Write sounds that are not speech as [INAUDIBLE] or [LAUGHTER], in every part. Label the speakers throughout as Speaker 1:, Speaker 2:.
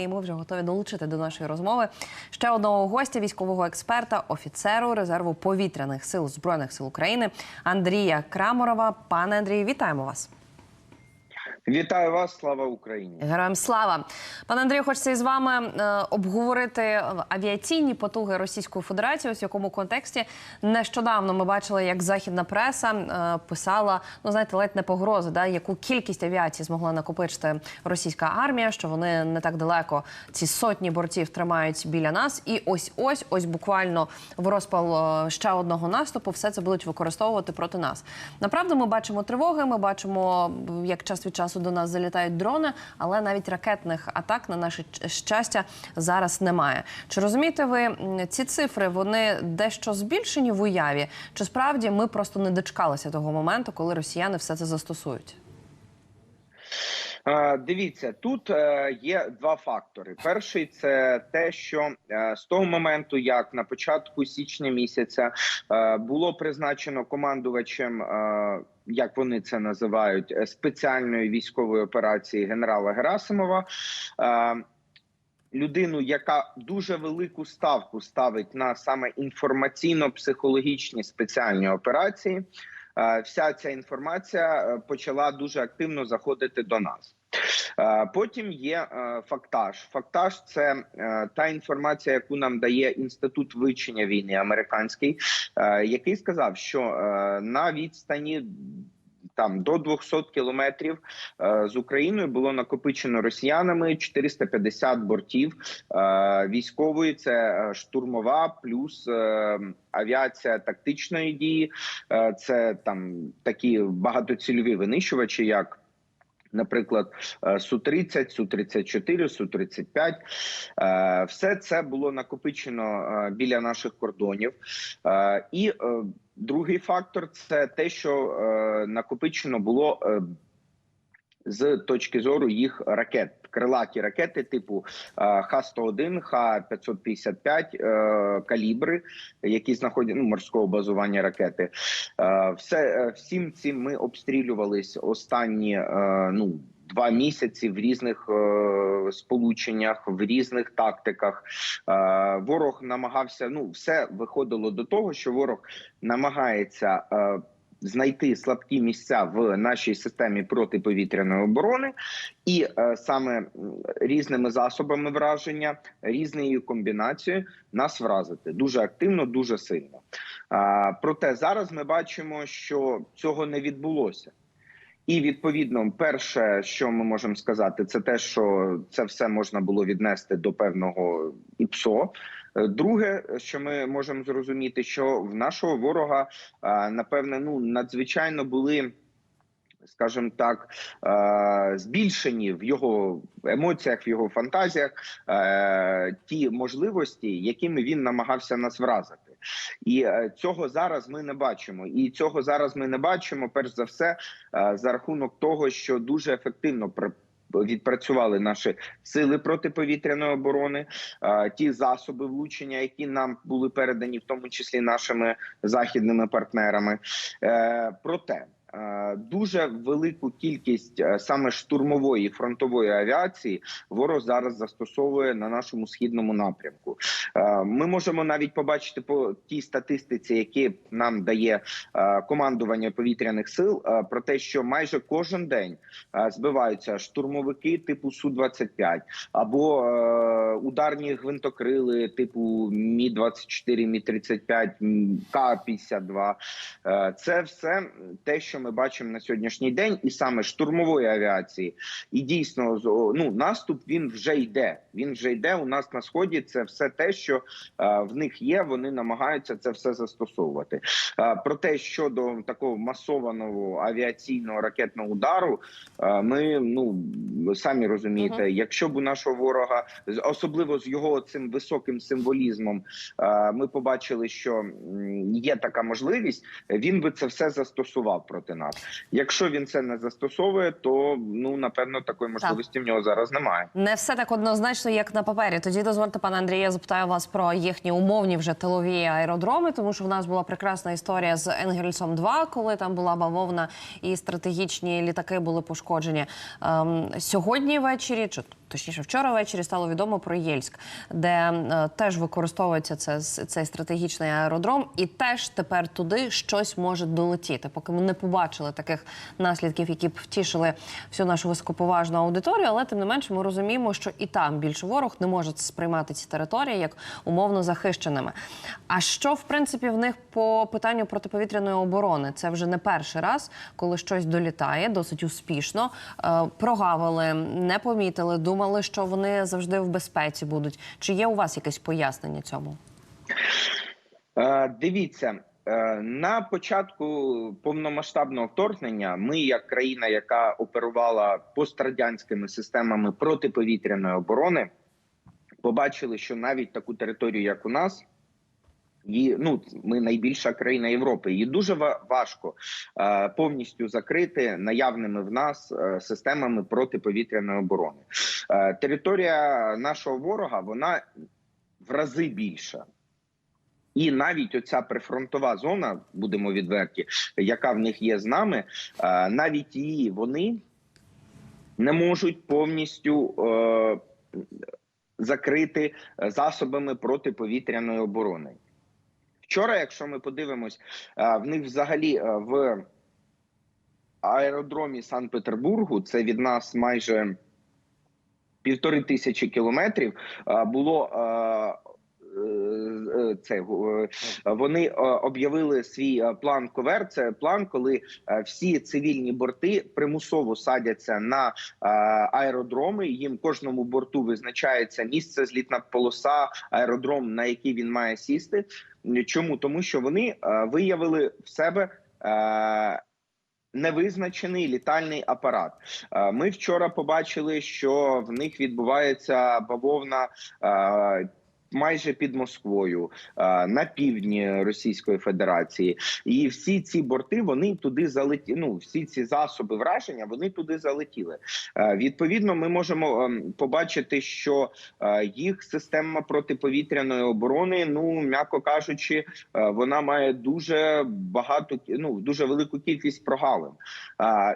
Speaker 1: І ми вже готові долучити до нашої розмови ще одного гостя, військового експерта, офіцеру резерву повітряних сил збройних сил України Андрія Краморова. Пане Андрію, вітаємо вас.
Speaker 2: Вітаю вас, слава Україні!
Speaker 1: Героям слава, пане Андрію, хочеться із вами е, обговорити авіаційні потуги Російської Федерації. Ось в якому контексті нещодавно ми бачили, як західна преса е, писала, ну знаєте, ледь не погрози, да, яку кількість авіації змогла накопичити російська армія, що вони не так далеко ці сотні бортів тримають біля нас. І ось ось ось буквально в розпал е, ще одного наступу все це будуть використовувати проти нас. Направду, ми бачимо тривоги. Ми бачимо, як час від часу до нас залітають дрони, але навіть ракетних атак на наше щастя зараз немає. Чи розумієте ви ці цифри? Вони дещо збільшені в уяві? Чи справді ми просто не дочекалися того моменту, коли росіяни все це застосують?
Speaker 2: Е, Дивіться, тут е, є два фактори. Перший це те, що е, з того моменту, як на початку січня місяця було призначено командувачем, як вони це називають, спеціальної військової операції генерала Герасимова. Людину, яка дуже велику ставку ставить на саме інформаційно-психологічні спеціальні операції, вся ця інформація е, почала дуже активно заходити до нас. Потім є е, фактаж. Фактаж це е, та інформація, яку нам дає інститут вивчення війни американський, який сказав, що на відстані. Там до 200 кілометрів е, з Україною було накопичено росіянами 450 бортів е, військової. Це е, штурмова, плюс авіація тактичної дії. Це там такі багатоцільові винищувачі, як Наприклад, су 30 су 34 су 35 Е, все це було накопичено біля наших кордонів. І другий фактор це те, що е, накопичено було е, з точки зору їх ракет. Крилаті ракети типу е, Х-101, Х-555, е, калібри, які знаходять ну, морського базування ракети. Все всім цим ми обстрілювались останні ну. Два місяці в різних е, сполученнях, в різних тактиках. Е, ворог намагався. Ну, все виходило до того, що ворог намагається е, знайти слабкі місця в нашій системі протиповітряної оборони, і е, саме різними засобами враження, різною комбінацією нас вразити дуже активно, дуже сильно. А, проте зараз ми бачимо, що цього не відбулося. І відповідно, перше, що ми можемо сказати, це те, що це все можна було віднести до певного ІПСО. Е, Друге, що ми можемо зрозуміти, що в нашого ворога напевне ну надзвичайно були. Скажімо так, е, збільшені в його емоціях, в його фантазіях е, ті можливості, якими він намагався нас вразити, і е, цього зараз ми не бачимо. І цього зараз ми не бачимо, перш за все, е, за рахунок того, що дуже ефективно Відпрацювали наші сили протиповітряної оборони, е, ті засоби влучення, які нам були передані, в тому числі нашими західними партнерами. Проте дуже велику кількість е, саме штурмової фронтової авіації ворог зараз застосовує на нашому східному напрямку. Е, Ми можемо навіть побачити по тій статистиці, які нам дає е, командування повітряних сил, е, про те, що майже кожен день е, збиваються штурмовики типу су 25 або е, ударні гвинтокрили типу Мі 24 Мі 35 К 52 Е, Це все те, що ми бачимо на сьогоднішній день, і саме штурмової авіації. І дійсно, ну наступ він вже йде. Він вже йде. У нас на сході це все те, що е, в них є. Вони намагаються це все застосовувати. Е, Про те, щодо такого масованого авіаційного ракетного удару, е, ми ну самі розумієте,
Speaker 1: Мгм.
Speaker 2: якщо б у нашого ворога, особливо з його цим високим символізмом, ми побачили, що є така можливість, він би це все застосував проти нас. Якщо він це не застосовує, то ну напевно такої можливості в нього зараз немає.
Speaker 1: Не все так однозначно, як на папері. Тоді дозвольте, пане Андрію, я запитаю вас про їхні умовні вже тилові аеродроми, тому що в нас була прекрасна історія з Енгельсом 2 коли там була бавовна і стратегічні літаки були пошкоджені. Ем, сьогодні ввечері, чи точніше, вчора ввечері стало відомо про Єльськ, де е, теж використовується це, цей стратегічний аеродром, і теж тепер туди щось може долетіти. Поки ми не побачили таких наслідків, які б втішили всю нашу високоповажну аудиторію, але тим не менше ми розуміємо, що і там більше ворог не може сприймати ці території як умовно захищеними. А що в принципі в них по питанню протиповітряної оборони? Це вже не перший раз, коли щось долітає досить успішно. Е, прогавили, не помітили, думали, що вони завжди в безпеці будуть. Чи є у вас якесь пояснення цьому?
Speaker 2: Е, Дивіться. е, На початку повномасштабного вторгнення ми, як країна, яка оперувала пострадянськими системами протиповітряної оборони, побачили, що навіть таку територію, як у нас, її, ну ми найбільша країна Європи. Її дуже ва- важко е, повністю закрити наявними в нас е, системами протиповітряної оборони. Е, територія нашого ворога вона в рази більша. І навіть оця прифронтова зона, будемо відверті, яка в них є з нами, е, навіть її вони не можуть повністю е, закрити засобами протиповітряної оборони. Вчора, якщо ми подивимось, е, в них взагалі е, в аеродромі Санкт-Петербургу, це від нас майже півтори тисячі кілометрів, е, було це вони об'явили свій план ковер. Це план, коли всі цивільні борти примусово садяться на аеродроми. Їм кожному борту визначається місце, злітна полоса, аеродром, на який він має сісти. Чому тому, що вони е, виявили в себе. е, Невизначений літальний апарат. Е, Ми вчора побачили, що в них відбувається бавовна майже під Москвою на півдні Російської Федерації, і всі ці борти вони туди залетіли. Ну всі ці засоби враження вони туди залетіли. Відповідно, ми можемо ем, побачити, що їх система протиповітряної оборони, ну м'яко кажучи, вона має дуже багато ну дуже велику кількість прогалин.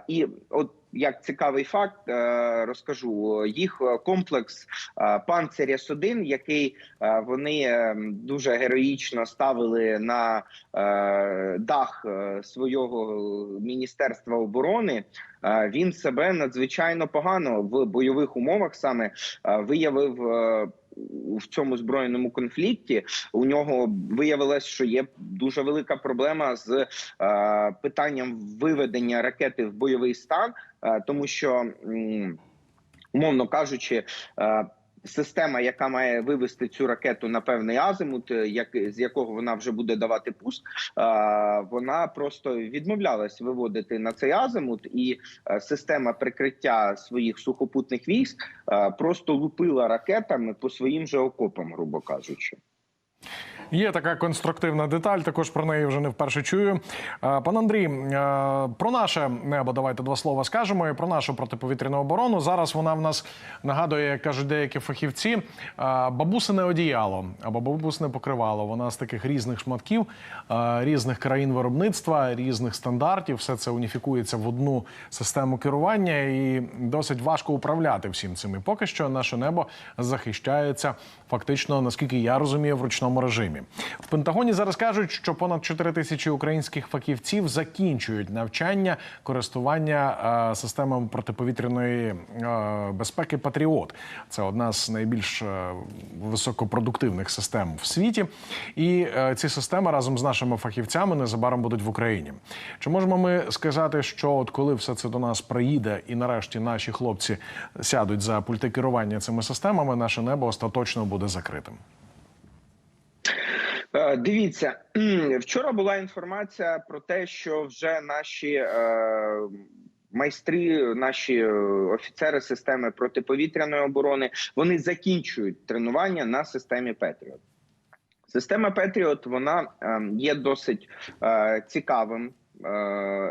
Speaker 2: І от як цікавий факт, е, розкажу їх комплекс е, Панцирь С-1, який е, вони дуже героїчно ставили на дах свого міністерства оборони. Він себе надзвичайно погано в бойових умовах саме виявив в цьому збройному конфлікті. У нього виявилось, що є дуже велика проблема з е, питанням виведення ракети в бойовий стан, е, тому що умовно кажучи. е, Система, яка має вивести цю ракету на певний азимут, е, як з якого вона вже буде давати пуск, е, вона просто відмовлялась виводити на цей азимут, і е, система прикриття своїх сухопутних військ просто лупила ракетами по своїм же окопам, грубо кажучи.
Speaker 3: Є така конструктивна деталь, також про неї вже не вперше чую. Е, Пан Андрій, е, про наше небо давайте два слова скажемо. І про нашу протиповітряну оборону. Зараз вона в нас нагадує, як кажуть деякі фахівці, е, бабусине одіяло або бабусине покривало. Вона з таких різних шматків, різних країн виробництва, різних стандартів. Все це уніфікується в одну систему керування, і досить важко управляти всім цим. І поки що наше небо захищається фактично, наскільки я розумію, в ручному режимі. В Пентагоні зараз кажуть, що понад 4 тисячі українських фахівців закінчують навчання користування е, системами протиповітряної е, безпеки Патріот. Це одна з найбільш е, високопродуктивних систем в світі. І ці системи разом з нашими фахівцями незабаром будуть в Україні. Чи можемо ми сказати, що от коли все це до нас приїде, і нарешті наші хлопці сядуть за пульти керування цими системами, наше небо остаточно буде закритим?
Speaker 2: Е, Дивіться, [CLEARS THROAT] вчора була інформація про те, що вже наші е, майстри, наші е, офіцери системи протиповітряної оборони вони закінчують тренування на системі Петріот. Система Петріот вона е, є досить е, цікавим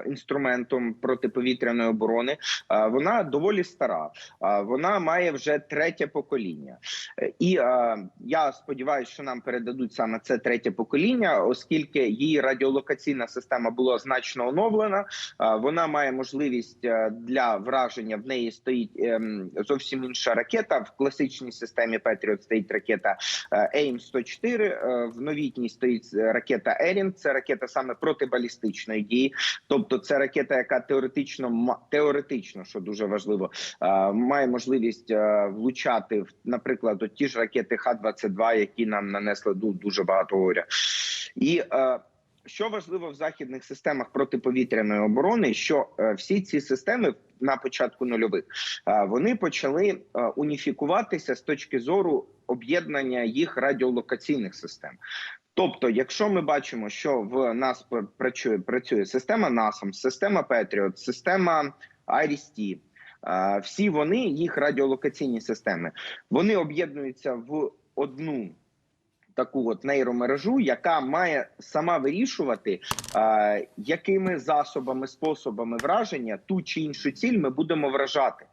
Speaker 2: інструментом протиповітряної оборони. Е, Вона доволі стара. Е, Вона має вже третє покоління. Е, І е, я сподіваюся, що нам передадуть саме це третє покоління, оскільки її радіолокаційна система була значно оновлена. Е, Вона має можливість е, для враження. В неї стоїть ем, зовсім інша ракета. В класичній системі Patriot стоїть ракета е, AIM-104, е, В новітній стоїть е, ракета Ерін. Це ракета саме протибалістичної дії. Тобто, це ракета, яка теоретично теоретично, що дуже важливо, е, має можливість е, влучати наприклад, от ті ж ракети Х-22, які нам нанесли ду- дуже багато горя. І е, що важливо в західних системах протиповітряної оборони, що всі ці системи на початку нульових вони почали уніфікуватися з точки зору об'єднання їх радіолокаційних систем. Тобто, якщо ми бачимо, що в нас працює працює система NASAM, система Patriot, система IRIS-T, всі вони їх радіолокаційні системи, вони об'єднуються в одну таку от нейромережу, яка має сама вирішувати, е, якими засобами, способами враження ту чи іншу ціль ми будемо вражати.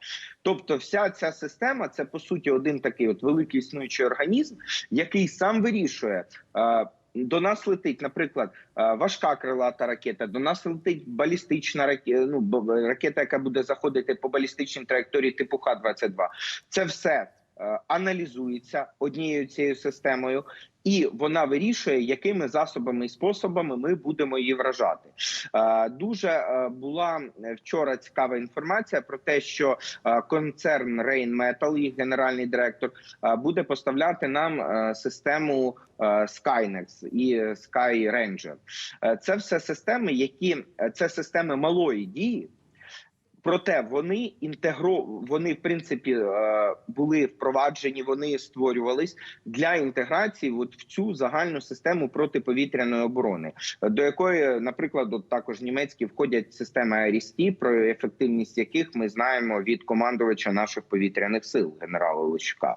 Speaker 2: Тобто, вся ця система це по суті один такий от великий існуючий організм, який сам вирішує. Е, до нас летить, наприклад, важка крилата ракета. До нас летить балістична ракета, ну ракета, яка буде заходити по балістичній траєкторії типу Х-22. Це все аналізується однією цією системою, і вона вирішує, якими засобами і способами ми будемо її вражати. Е, Дуже е, була вчора цікава інформація про те, що е, концерн Rheinmetall, їх генеральний директор, е, буде поставляти нам е, систему е, Skynex і Sky Ranger. Е, Це все системи, які е, це системи малої дії. Проте вони інтегро вони в принципі е, були впроваджені, вони створювались для інтеграції от в цю загальну систему протиповітряної оборони, до якої, наприклад, от також німецькі входять системи IRIS-T, про ефективність яких ми знаємо від командувача наших повітряних сил генерала Лищука.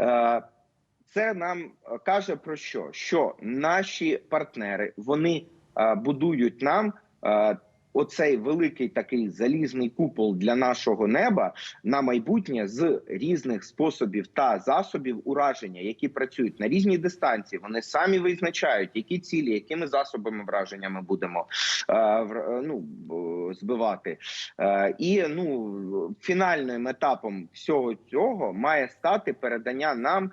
Speaker 2: Е, це нам каже про що? Що наші партнери вони е, будують нам оцей великий такий залізний купол для нашого неба на майбутнє з різних способів та засобів ураження, які працюють на різній дистанції. Вони самі визначають, які цілі, якими засобами враження ми будемо е, е, ну, збивати. Е, і ну фінальним етапом всього цього має стати передання нам е,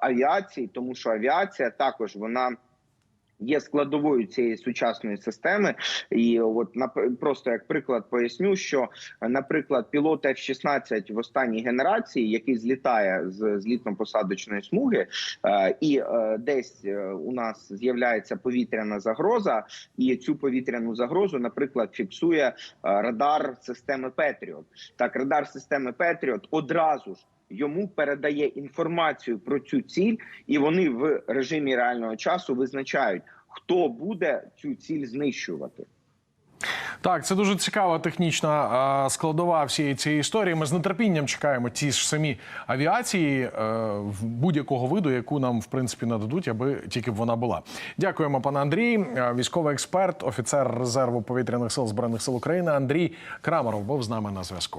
Speaker 2: авіації, тому що авіація також вона. Є складовою цієї сучасної системи, і от нап- просто як приклад поясню, що, наприклад, пілот F-16 в останній генерації, який злітає з злітно-посадочної смуги, е, і е, десь е, у нас з'являється повітряна загроза, і цю повітряну загрозу, наприклад, фіксує радар системи Patriot. Так, радар системи Patriot одразу ж. Йому передає інформацію про цю ціль, і вони в режимі реального часу визначають, хто буде цю ціль знищувати.
Speaker 3: Так, це дуже цікава технічна складова всієї цієї історії. Ми з нетерпінням чекаємо ті ж самі авіації е, будь-якого виду, яку нам в принципі нададуть, аби тільки б вона була. Дякуємо, пане Андрій, Е, військовий експерт, офіцер резерву повітряних сил збройних сил України. Андрій Крамаров був з нами на зв'язку.